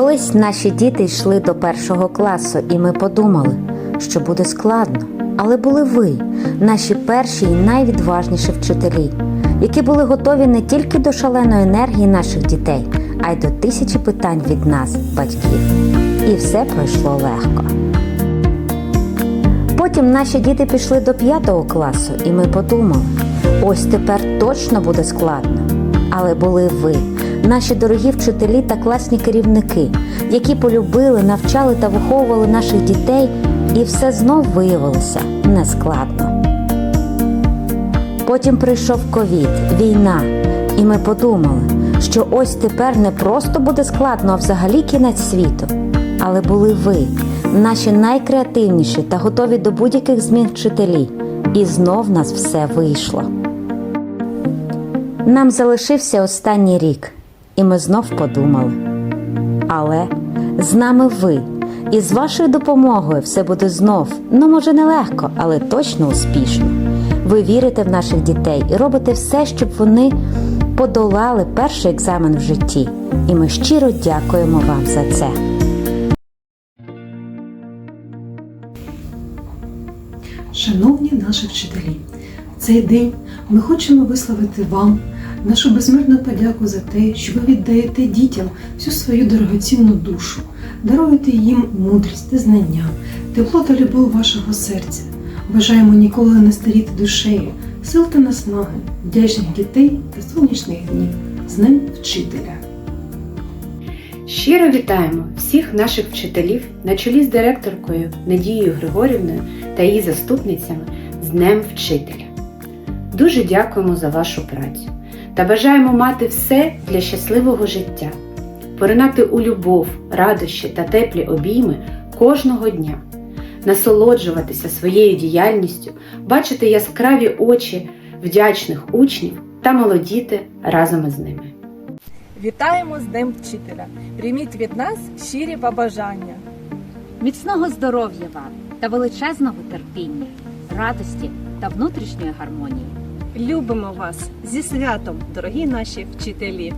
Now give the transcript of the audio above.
Колись наші діти йшли до першого класу, і ми подумали, що буде складно. Але були ви, наші перші і найвідважніші вчителі, які були готові не тільки до шаленої енергії наших дітей, а й до тисячі питань від нас, батьків. І все пройшло легко. Потім наші діти пішли до п'ятого класу, і ми подумали: ось тепер точно буде складно. Але були ви, наші дорогі вчителі та класні керівники, які полюбили, навчали та виховували наших дітей, і все знов виявилося нескладно. Потім прийшов ковід, війна, і ми подумали, що ось тепер не просто буде складно, а взагалі кінець світу. Але були ви, наші найкреативніші та готові до будь-яких змін вчителі, і знов нас все вийшло. Нам залишився останній рік, і ми знов подумали. Але з нами ви, і з вашою допомогою все буде знов, ну може не легко, але точно успішно. Ви вірите в наших дітей і робите все, щоб вони подолали перший екзамен в житті. І ми щиро дякуємо вам за це. Шановні наші вчителі, в цей день ми хочемо висловити вам нашу безмірну подяку за те, що ви віддаєте дітям всю свою дорогоцінну душу, даруєте їм мудрість та знання, тепло та любов вашого серця. Бажаємо ніколи не старіти душею, сил та наснаги, вдячних дітей та сонячних днів з Днем вчителя. Щиро вітаємо всіх наших вчителів на чолі з директоркою Надією Григорівною та її заступницями з Днем Вчителя. Дуже дякуємо за вашу працю та бажаємо мати все для щасливого життя, поринати у любов, радощі та теплі обійми кожного дня, насолоджуватися своєю діяльністю, бачити яскраві очі вдячних учнів та молодіти разом із ними. Вітаємо з Днем Вчителя! Прийміть від нас щирі побажання. Міцного здоров'я вам та величезного терпіння, радості та внутрішньої гармонії. Любимо вас зі святом, дорогі наші вчителі!